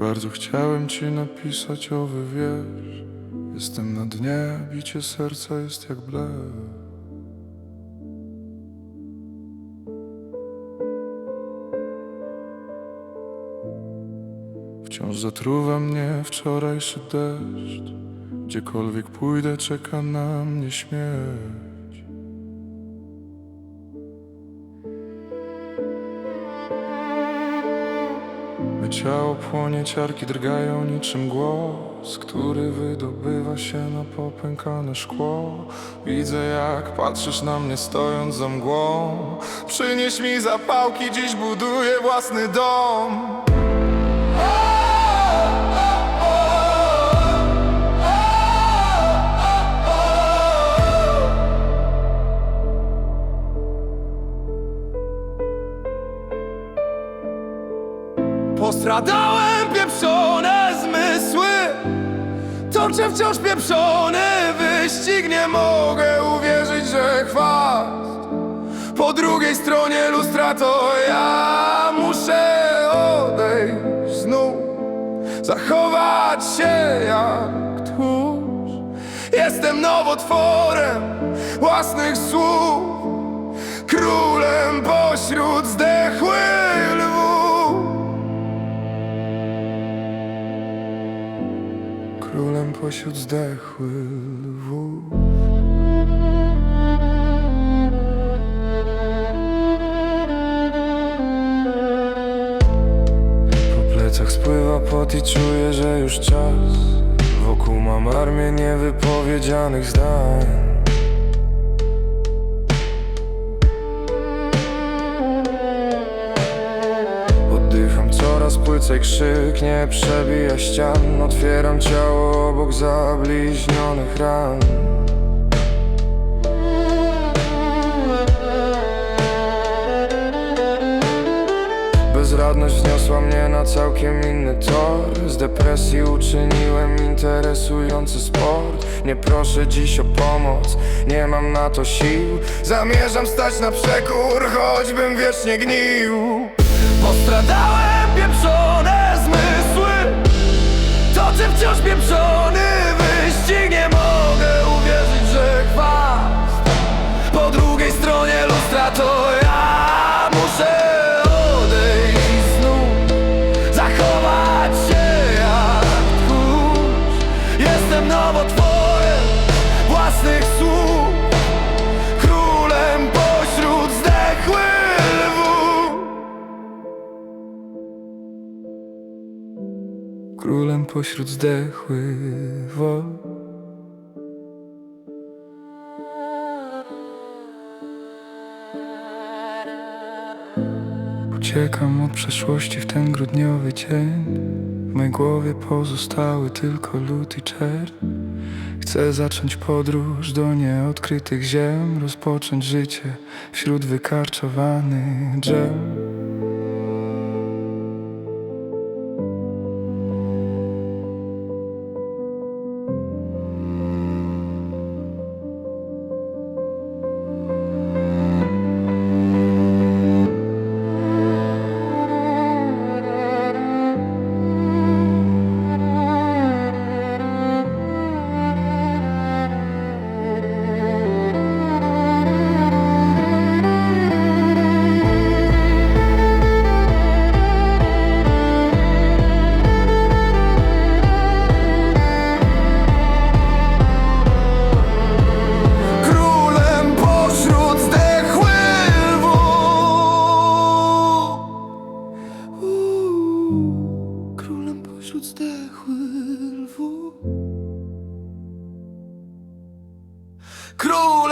Bardzo chciałem ci napisać owy wiersz. Jestem na dnie, bicie serca jest jak blef Wciąż zatruwa mnie wczorajszy deszcz. Gdziekolwiek pójdę, czeka na mnie śmierć ciało płonie, ciarki drgają niczym głos Który wydobywa się na popękane szkło. Widzę jak patrzysz na mnie stojąc za mgłą. Przynieś mi zapałki, dziś buduję własny dom Postradałem pieprzone zmysły. Toczę wciąż pieprzony wyścig Nie mogę uwierzyć, że chwast. Po drugiej stronie lustra to ja Muszę odejść znów. Zachować się jak tchórz. Jestem nowotworem własnych słów. Królem pośród zdechłych Królem pośród zdechłych lwów Po plecach spływa pot i czuję, że już czas. Wokół mam armię niewypowiedzianych zdań płycej krzyk nie przebija ścian. Otwieram ciało obok zabliźnionych ran. Bezradność wzniosła mnie na całkiem inny tor. Z depresji uczyniłem interesujący sport. Nie proszę dziś o pomoc, nie mam na to sił. Zamierzam stać na przekór, choćbym wiecznie gnił. Postradałem pośród zdechłych wod Uciekam od przeszłości w ten grudniowy dzień W mojej głowie pozostały tylko lód i czerń. Chcę zacząć podróż do nieodkrytych ziem Rozpocząć życie wśród wykarczowanych drzew Królem